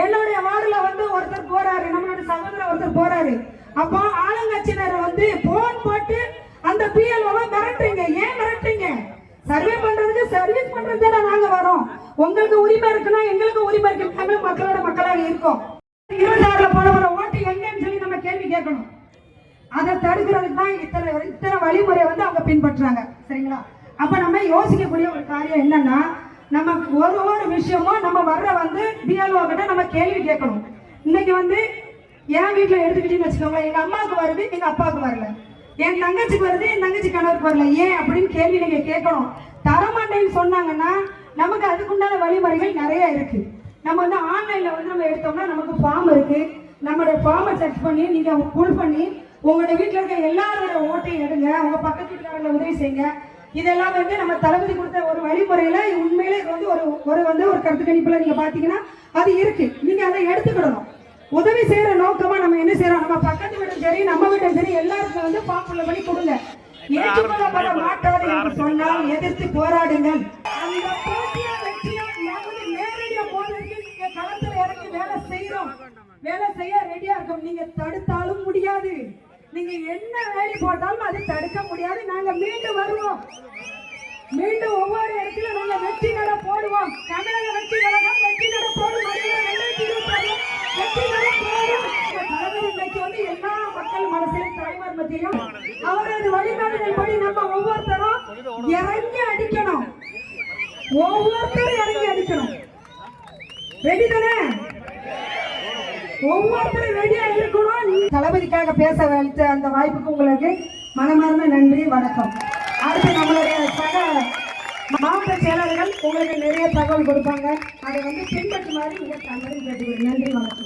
என்னுடைய வார்ட்டில் வந்து ஒருத்தர் போறாரு நம்மளோட சகோதரர் ஒருத்தர் போறாரு. அப்போ ஆளுங்கட்சியினர் வந்து போன் போட்டு அந்த பிஎல்ஓவை மிரட்டுறீங்க. ஏன் மிரட்டுறீங்க? சர்வே பண்றதுக்கு சர்வீஸ் பண்றது தானே நாங்க வரோம். உங்களுக்கு உரிமை இருக்குன்னா எங்களுக்கு உரிமை இருக்கு. நாங்களும் மக்களோட மக்களாக இருக்கோம். இருபத்தி ஆறுல வர ஓட்டு எங்கன்னு சொல்லி நம்ம கேள்வி கேட்கணும். அதை தடுக்கிறதுக்கு தான் இத்தனை இத்தனை வழிமுறையை வந்து அவங்க பின்பற்றுறாங்க. சரிங்களா? அப்ப நம்ம யோசிக்கக்கூடிய ஒரு காரியம் என்னன்னா நம்ம ஒரு ஒரு விஷயமும் நம்ம வர்ற வந்து பிஎல்ஓ கிட்ட நம்ம கேள்வி கேட்கணும். இன்னைக்கு வந்து என் வீட்டில் எடுத்துக்கிட்டீங்கன்னு வச்சுக்கோங்களேன் எங்கள் அம்மாவுக்கு வருது எங்க அப்பாவுக்கு வரல. என் தங்கச்சிக்கு வருது என் தங்கச்சி கணவருக்கு வரல. ஏன் அப்படின்னு கேள்வி நீங்க கேட்கணும். தரமாட்டேன்னு சொன்னாங்கன்னா நமக்கு அதுக்குண்டான வழிமுறைகள் நிறைய இருக்கு. நம்ம வந்து ஆன்லைன்ல வந்து நம்ம எடுத்தோம்னா நமக்கு ஃபார்ம் இருக்கு. நம்மளுடைய ஃபார்மை செக் பண்ணி நீங்க ஃபுல் பண்ணி உங்களுடைய வீட்டில் இருக்க எல்லாரோட ஓட்டையும் எடுங்க. உங்க பக்கத்து வீட்டுக்காரங்களை உதவி செய்யுங்க. இதெல்லாம் வந்து நம்ம தளபதி கொடுத்த ஒரு வழிமுறையில உண்மையிலே வந்து ஒரு ஒரு வந்து ஒரு கருத்து கணிப்புல நீங்க பாத்தீங்கன்னா அது இருக்கு. நீங்க அதை எடுத்துக்கிடணும். உதவி செய்யற நோக்கமா நம்ம என்ன செய்யறோம்? நம்ம பக்கத்து வீடும் சரி நம்ம வீடும் சரி எல்லாருக்கும் வந்து பாப்புலர் பண்ணி கொடுங்க. ஏற்றுக்கொள்ளப்பட மாட்டாது என்று சொன்னால் எதிர்த்து போராடுங்கள். அந்த போட்டியா வெற்றியா நாங்கள் நேரடியா போவதற்கு நீங்க களத்துல இறங்கி வேலை செய்யறோம். வேலை செய்ய ரெடியா இருக்கோம். நீங்க தடுத்தாலும் முடியாது. நீங்க என்ன வேலை போட்டாலும் அதை தடுக்க முடியாது. நாங்க மீண்டும் வருவோம். மீண்டும் ஒவ்வொரு இடத்துல நாங்க வெற்றி நட போடுவோம். தமிழக வெற்றி கழகம் வெற்றி நட போடும். வெற்றி நட போடும் இன்னைக்கு வந்து எல்லா மக்கள் மனசிலும் தலைவர் மத்தியிலும் அவரது வழிகாட்டுதல் படி நம்ம ஒவ்வொருத்தரும் இறங்கி அடிக்கணும். ஒவ்வொருத்தரும் இறங்கி அடிக்கணும். ரெடி தானே? ஒவ்வொருத்தரும் ரெடியா இருக்கணும். தளபதிக்காக பேச அளித்த அந்த வாய்ப்புக்கு உங்களுக்கு மனமார்ந்த நன்றி வணக்கம். அடுத்து நம்மளுடைய சக மாவட்ட செயலாளர்கள் உங்களுக்கு நிறைய தகவல் கொடுப்பாங்க. அதை வந்து பின்பற்றுமாறு மிக தமிழில் கேட்டுக்கிறேன் நன்றி வணக்கம்.